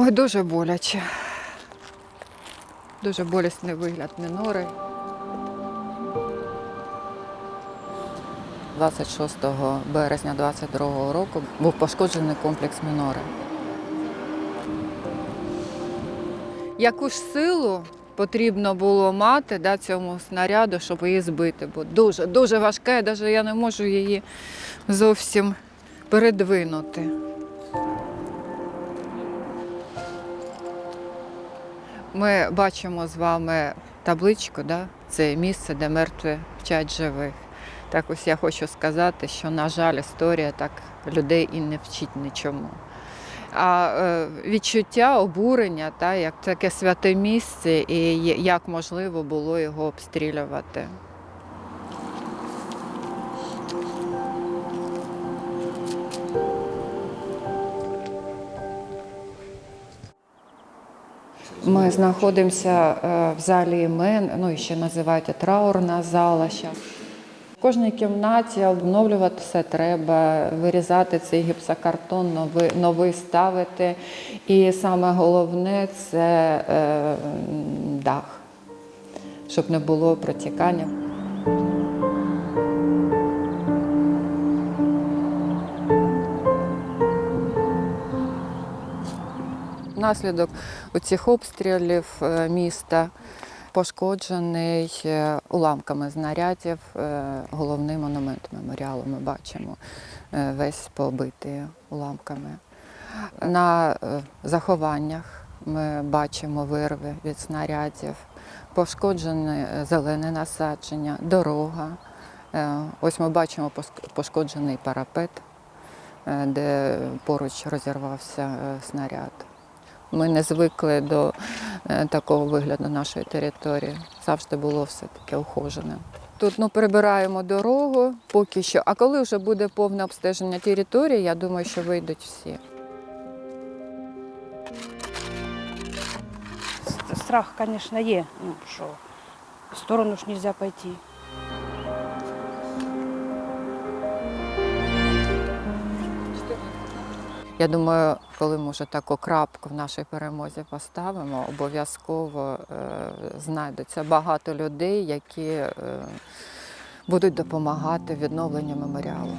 Ой, дуже боляче. Дуже болісний вигляд мінори. 26 березня 22 року був пошкоджений комплекс мінори. Яку ж силу потрібно було мати да, цьому снаряду, щоб її збити? Бо дуже, дуже важка, і навіть я не можу її зовсім передвинути. Ми бачимо з вами табличку, да? це місце, де мертві вчать живих. Так ось я хочу сказати, що, на жаль, історія так людей і не вчить нічому. А е, відчуття обурення, та, як таке святе місце, і як можливо було його обстрілювати. Ми знаходимося е, в залі імен, ну і ще називають траурна зала. Ще. В кожній кімнаті обновлювати все треба, вирізати цей гіпсокартон, новий, новий ставити. І саме головне це е, дах, щоб не було протікання. Внаслідок цих обстрілів е, міста пошкоджений е, уламками знарядів е, головний монумент меморіалу. Ми бачимо весь побитий уламками. На захованнях ми бачимо вирви від снарядів, пошкоджене зелене насадження, дорога. Ось ми бачимо пошкоджений парапет, де поруч розірвався снаряд. Ми не звикли до е, такого вигляду нашої території. Завжди було все таке ухожене. Тут ну, прибираємо дорогу поки що. А коли вже буде повне обстеження території, я думаю, що вийдуть всі. Страх, конечно, є, ну що в сторону ж нельзя пойти. Я думаю, коли ми вже таку крапку в нашій перемозі поставимо, обов'язково е, знайдеться багато людей, які е, будуть допомагати відновленню меморіалу.